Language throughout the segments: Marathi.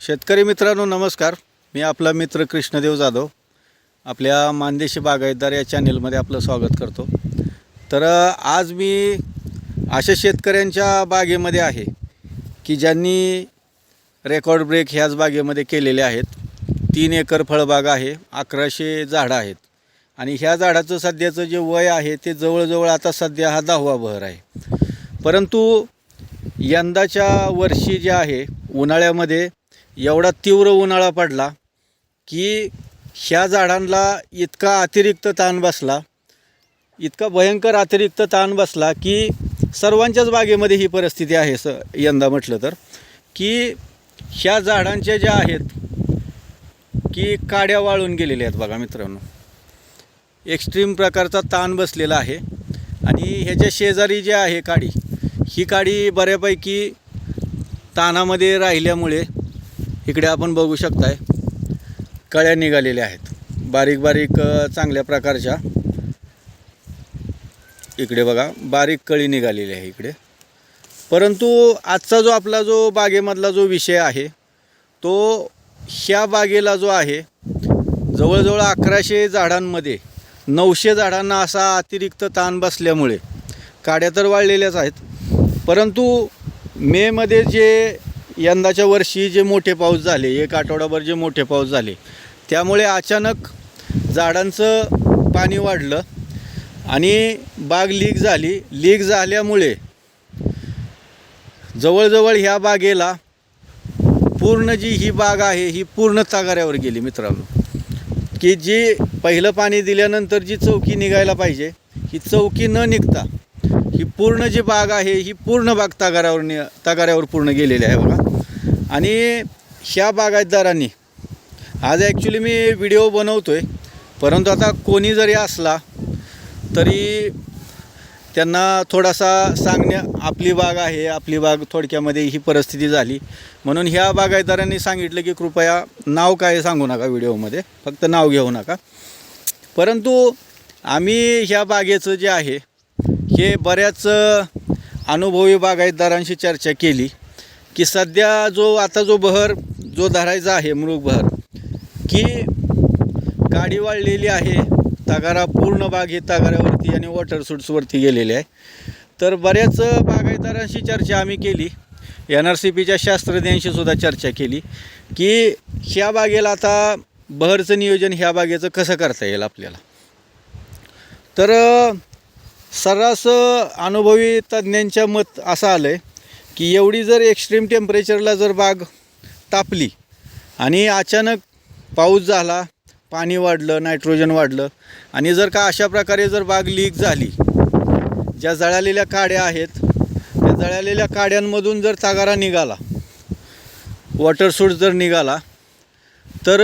शेतकरी मित्रांनो नमस्कार. मी आपला मित्र कृष्णदेव जाधव. आपल्या मानदेशी बागायतदार या चॅनेलमध्ये आपलं स्वागत करतो. तर आज मी अशा शेतकऱ्यांच्या बागेमध्ये आहे की ज्यांनी रेकॉर्ड ब्रेक ह्याच बागेमध्ये केलेले आहेत. तीन एकर फळबाग आहे अकराशे झाडं आहेत. आणि ह्या झाडाचं सध्याचं जे वय आहे ते जवळजवळ आता सध्या हा दहावा बहर आहे. परंतु यंदाच्या वर्षी जे आहे उन्हाळ्यामध्ये एवढा तीव्र उन्हाळा पडला की ह्या झाडांना इतका अतिरिक्त ताण बसला इतका भयंकर अतिरिक्त ताण बसला की सर्वांच्याच बागेमध्ये ही परिस्थिती आहे स यंदा म्हटलं तर. की ह्या झाडांच्या ज्या आहेत की काड्या वाळून गेलेल्या आहेत बघा मित्रांनो. एक्स्ट्रीम प्रकारचा ताण बसलेला आहे आणि ह्याच्या शेजारी जे आहे काडी ही काडी बऱ्यापैकी ताणामध्ये राहिल्यामुळे इकडे आपण बघू शकताय कळ्या निघालेल्या आहेत. बारीक बारीक चांगल्या प्रकारच्या. इकडे बघा बारीक कळी निघालेली आहे इकडे. परंतु आजचा जो आपला जो बागेमधला जो विषय आहे तो ह्या बागेला जो आहे जवळजवळ अकराशे झाडांमध्ये नऊशे झाडांना असा अतिरिक्त ताण बसल्यामुळे काड्या तर वाढलेल्याच आहेत. परंतु मेमध्ये जे यंदाच्या वर्षी जे मोठे पाऊस झाले एक आठवडाभर जे मोठे पाऊस झाले त्यामुळे अचानक झाडांचं पाणी वाढलं आणि बाग लीक झाली. लीक झाल्यामुळे जवळजवळ ह्या बागेला पूर्ण जी ही बाग आहे ही पूर्ण तागाऱ्यावर गेली मित्रांनो. की जी पहिलं पाणी दिल्यानंतर जी चौकी निघायला पाहिजे ही चौकी न निघता ही पूर्ण जी बाग आहे ही पूर्ण बाग तागाऱ्यावर नि तागाऱ्यावर पूर्ण गेलेली आहे बघा. आणि ह्या बागायतदारांनी आज ॲक्च्युली मी व्हिडिओ बनवतो आहे परंतु आता कोणी जरी असला तरी त्यांना थोडासा सांगण्या आपली बाग आहे आपली बाग थोडक्यामध्ये ही परिस्थिती झाली. म्हणून ह्या बागायतदारांनी सांगितलं की कृपया नाव काय सांगू नका व्हिडिओमध्ये फक्त नाव घेऊ नका. परंतु आम्ही ह्या बागेचं जे आहे हे बऱ्याच अनुभवी बागायतदारांशी चर्चा केली. की सध्या जो आता जो बहर जो धरायचा आहे मृग बहर की गाडी वाढलेली आहे तगारा पूर्ण बाग ही तगाऱ्यावरती आणि वॉटर सूट्सवरती गेलेली आहे. तर बऱ्याच बागायतदारांशी चर्चा आम्ही केली. एन आर सी पीच्या शास्त्रज्ञांशी सुद्धा चर्चा केली की ह्या बागेला आता बहरचं नियोजन ह्या बागेचं कसं करता येईल आपल्याला? तर सर्रास अनुभवी तज्ज्ञांच्या मत असं आलं आहे की एवढी जर एक्स्ट्रीम टेम्परेचरला जर बाग तापली आणि अचानक पाऊस झाला पाणी वाढलं नायट्रोजन वाढलं आणि जर का अशा प्रकारे जर बाग लीक झाली ज्या जळालेल्या काड्या आहेत त्या जळालेल्या काड्यांमधून जर तागारा निघाला वॉटर सूट जर निघाला तर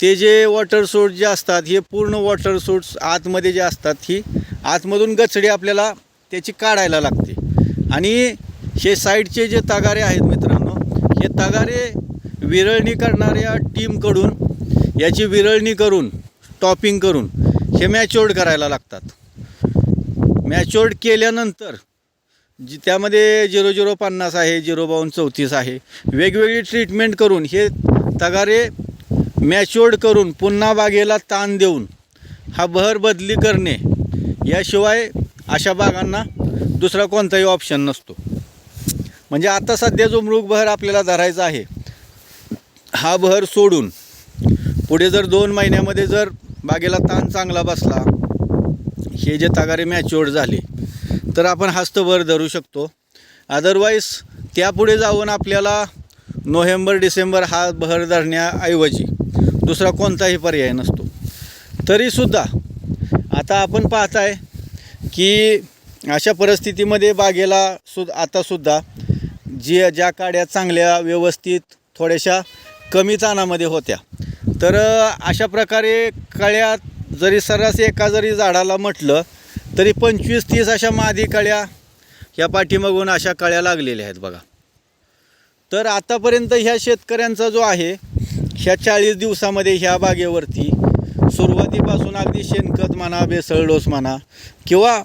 ते जे वॉटर सूट जे असतात हे पूर्ण वॉटर सूट्स आतमध्ये जे असतात ही आतमधून गचडी आपल्याला त्याची काढायला लागते. आणि हे साईडचे जे तगारे आहेत मित्रांनो हे तगारे विरळणी करणाऱ्या टीमकडून याची विरळणी करून टॉपिंग करून हे मॅच्युअर्ड करायला लागतात. मॅच्युअर्ड केल्यानंतर जी त्यामध्ये झिरो झिरो पन्नास आहे झिरो बावन्न चौतीस आहे वेगवेगळी ट्रीटमेंट करून हे तगारे मॅच्युअर्ड करून पुन्हा बागेला ताण देऊन हा बहर बदली करणे याशिवाय अशा बागांना दुसरा कोणताही ऑप्शन नसतो. म्हणजे आता सध्या जो मृग बहर आपल्याला धरायचा आहे हा बहर सोडून पुढे जर दोन महिन्यामध्ये जर बागेला ताण चांगला बसला हे जे तगारे मॅच्युअर्ड झाले तर आपण हस्तभर धरू शकतो. अदरवाईज त्यापुढे जाऊन आपल्याला नोव्हेंबर डिसेंबर हा बहर धरण्याऐवजी दुसरा कोणताही पर्याय नसतो. तरीसुद्धा आता आपण पाहताय की अशा परिस्थितीमध्ये बागेला सु आतासुद्धा जे ज्या काड्या चांगल्या व्यवस्थित थोड्याशा कमी ताणामध्ये होत्या. तर अशा प्रकारे कळ्या जरी सर्रास एका जरी झाडाला म्हटलं तरी पंचवीस तीस अशा मादी कळ्या ह्या पाठीमागून अशा कळ्या लागलेल्या आहेत बघा. तर आतापर्यंत ह्या शेतकऱ्यांचा जो आहे ह्या चाळीस दिवसामध्ये ह्या बागेवरती सुरुवातीपासून अगदी शेणखत म्हणा बेसळ डोस म्हणा किंवा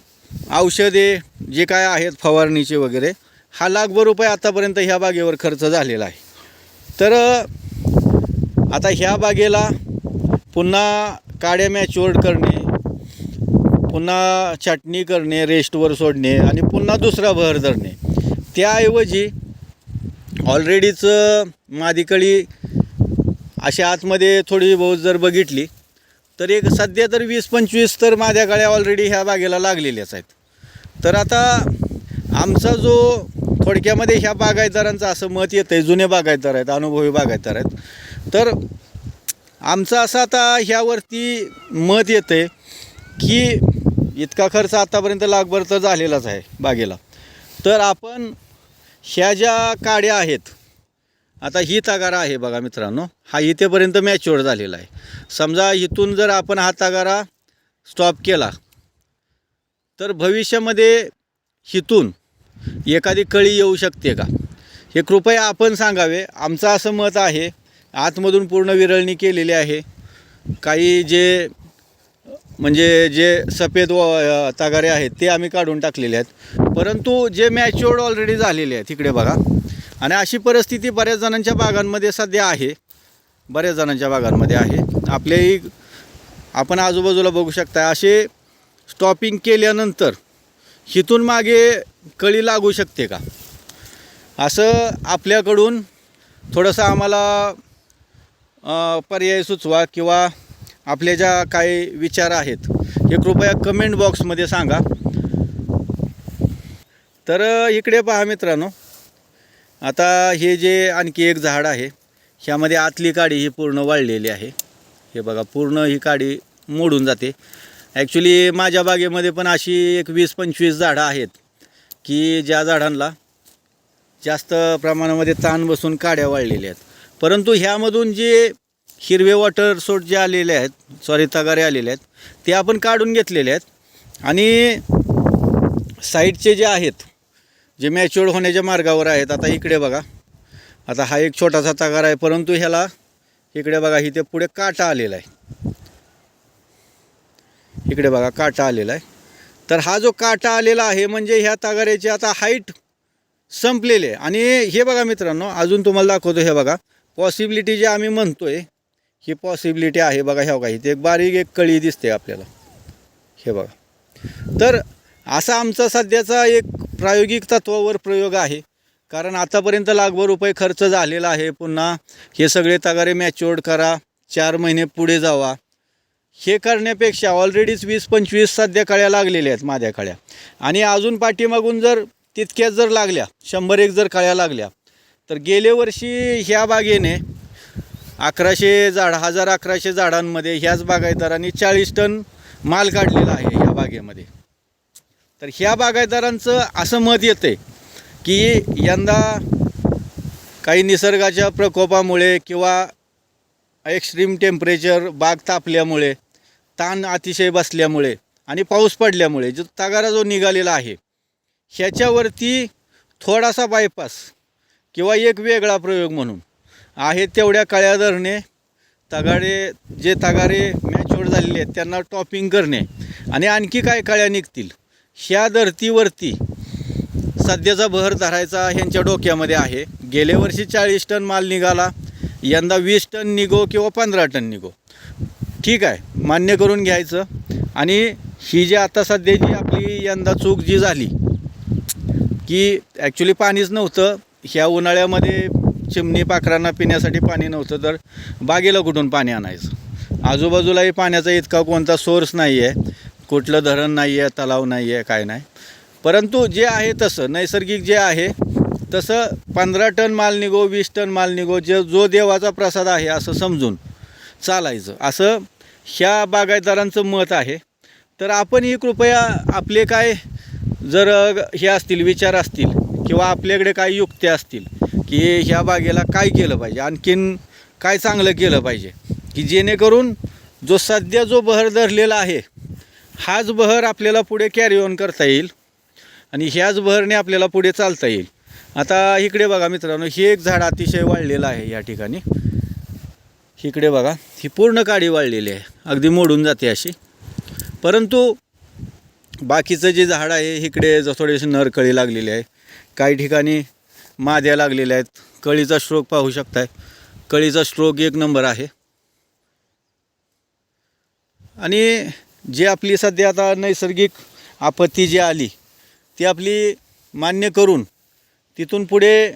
औषधे जे काय आहेत फवारणीचे वगैरे हा लाखभर रुपये आतापर्यंत ह्या बागेवर खर्च झालेला आहे. तर आता ह्या बागेला पुन्हा काड्या मॅच्युअर्ड करणे पुन्हा छाटणी करणे रेस्टवर सोडणे आणि पुन्हा दुसरा भर धरणे. त्याऐवजी ऑलरेडीच मादीकळी अशा आतमध्ये थोडी बहुत जर बघितली तर एक सध्या तर वीस पंचवीस तर माझ्या गाड्या ऑलरेडी ह्या बागेला लागलेल्याच आहेत. तर आता आमचा जो थोडक्यामध्ये ह्या बागायतदारांचं असं मत येतं आहे जुने बागायतदार आहेत अनुभवी बागायतदार आहेत. तर आमचं असं आता ह्यावरती मत येतं आहे की इतका खर्च आतापर्यंत लागभर तर झालेलाच आहे बागेला. तर आपण ह्या ज्या काड्या आहेत आता ही तगारा आहे बघा मित्रांनो. हा इथेपर्यंत मॅच्युअर झालेला आहे. समजा इथून जर आपण हा तगारा स्टॉप केला तर भविष्यामध्ये हिथून एखादी कळी येऊ शकते का? हे कृपया आपण सांगावे. आमचं असं मत आहे आतमधून पूर्ण विरळणी केलेली आहे. काही जे म्हणजे जे सफेद व तगारे आहेत ते आम्ही काढून टाकलेले आहेत. परंतु जे मॅच्युअर्ड ऑलरेडी झालेले आहेत तिकडे बघा. आणि अशी परिस्थिती बऱ्याच जणांच्या बागांमध्ये सध्या आहे. बऱ्याच जणांच्या बागांमध्ये आहे. आपल्याही आपण आजूबाजूला बघू शकता असे स्टॉपिंग केल्यानंतर हिथून मागे कळी लागू शकते का? असं आपल्याकडून थोडंसं आम्हाला पर्याय सुचवा किंवा आपले ज्या काही विचार आहेत हे कृपया कमेंट बॉक्समध्ये सांगा. तर इकडे पहा मित्रांनो. आता हे जे आणखी एक झाड आहे ह्यामध्ये आतली काडी ही पूर्ण वाळलेली आहे. हे बघा पूर्ण ही काडी मोडून जाते. ॲक्च्युली माझ्या बागेमध्ये पण अशी एक वीस पंचवीस झाडं आहेत की ज्या झाडांना जास्त प्रमाणामध्ये ताण बसून काड्या वाळलेल्या आहेत. परंतु ह्यामधून जे हिरवे वॉटर सोट जे आलेले आहेत सॉरी तगारे आलेले आहेत ते आपण काढून घेतलेले आहेत. आणि साईडचे जे आहेत जे मॅच्युअर्ड होण्याच्या मार्गावर आहेत आता इकडे बघा. आता हा एक छोटासा तगार आहे परंतु ह्याला इकडे बघा इथे पुढे काटा आलेला आहे. इकडे बघा काटा आलेला आहे. तर हा जो काटा आलेला आहे म्हणजे ह्या तगाऱ्याची आता हाईट संपलेली आहे. आणि हे बघा मित्रांनो अजून तुम्हाला दाखवतो हे बघा. पॉसिबिलिटी जे आम्ही म्हणतोय ही पॉसिबिलिटी आहे बघा ह्या बघा इथे एक बारीक एक कळी दिसते आपल्याला. हे बघा. तर असा आमचा सध्याचा एक प्रायोगिक तत्वावर प्रयोग आहे. कारण आतापर्यंत लाखभर रुपये खर्च झालेला आहे. पुन्हा हे सगळे तगारे मॅच्युअर्ड करा. चार महिने पुढे जावा. हे करण्यापेक्षा ऑलरेडीच वीस पंचवीस सध्या कळ्या लागलेल्या आहेत माझ्या कळ्या. आणि अजून पाठीमागून जर तितक्याच जर लागल्या शंभर एक जर कळ्या लागल्या तर गेल्या वर्षी ह्या बागेने अकराशे झाड हजार अकराशे झाडांमध्ये ह्याच बागायदारांनी चाळीस टन माल काढलेला आहे ह्या बागेमध्ये. तर ह्या बागायतदारांचं असं मत येतं आहे की यंदा काही निसर्गाच्या प्रकोपामुळे किंवा एक्स्ट्रीम टेम्परेचर बाग तापल्यामुळे ताण अतिशय बसल्यामुळे आणि पाऊस पडल्यामुळे जो तगारा जो निघालेला आहे ह्याच्यावरती थोडासा बायपास किंवा एक वेगळा प्रयोग म्हणून आहे तेवढ्या कळ्या धरणे तगारे जे तगारे मॅच्युअर झालेले आहेत त्यांना टॉपिंग करणे आणि आणखी काय कळ्या निघतील? ह्या धर्तीवरती सध्याचा बहर धरायचा ह्यांच्या डोक्यामध्ये आहे. गेल्या वर्षी चाळीस टन माल निघाला यंदा वीस टन निघो किंवा पंधरा टन निघो. ठीक आहे मान्य करून घ्यायचं. आणि ही जी आता सध्या जी आपली यंदा चूक जी झाली की ॲक्च्युली पाणीच नव्हतं. ह्या उन्हाळ्यामध्ये चिमणी पाखरांना पिण्यासाठी पाणी नव्हतं तर बागेला कुठून पाणी आणायचं? आजूबाजूलाही पाण्याचा इतका कोणता सोर्स नाही आहे कुठलं धरण नाही आहे तलाव नाही आहे काय नाही. परंतु जे आहे तसं नैसर्गिक जे आहे तसं पंधरा टन माल निघो वीस टन माल निघो जे जो देवाचा प्रसाद आहे असं समजून चालायचं. असं ह्या बागायतदारांचं मत आहे. तर आपणही कृपया आपले काय जर हे असतील विचार असतील किंवा आपल्याकडे काही युक्त्या असतील की ह्या बागेला काय केलं पाहिजे आणखीन काय चांगलं केलं पाहिजे की जेणेकरून जो सध्या जो बहर धरलेला आहे हाच बहर आपल्याला पुढे कॅरी ऑन करता येईल आणि ह्याच बहरने आपल्याला पुढे चालता येईल. आता इकडे बघा मित्रांनो हे एक झाड अतिशय वाढलेलं आहे या ठिकाणी. इकडे बघा ही पूर्ण काडी वाढलेली आहे. अगदी मोडून जाते अशी. परंतु बाकीचं जे झाड आहे इकडे ज थोडेसे नरकळी लागलेली आहे. काही ठिकाणी माद्या लागलेल्या आहेत. कळीचा स्ट्रोक पाहू शकताय. कळीचा स्ट्रोक एक नंबर आहे. आणि जे आपली सध्या आता नैसर्गिक आपत्ती जी आली ती आपली मान्य करून तिथून पुढे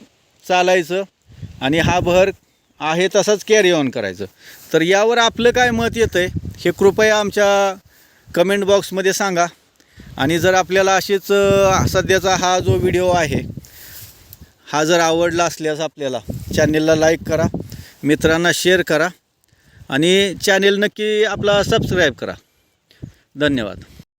चालायचं आणि हा बहर आहे तसाच कॅरी ऑन करायचं. तर यावर आपलं काय मत येतं आहे हे कृपया आमच्या कमेंट बॉक्समध्ये सांगा. आणि जर आपल्याला असेच सध्याचा हा जो व्हिडिओ आहे हा जर आवडला असल्यास आपल्याला चॅनेलला लाईक करा मित्रांना शेअर करा आणि चॅनेल नक्की आपला सबस्क्राईब करा. धन्यवाद.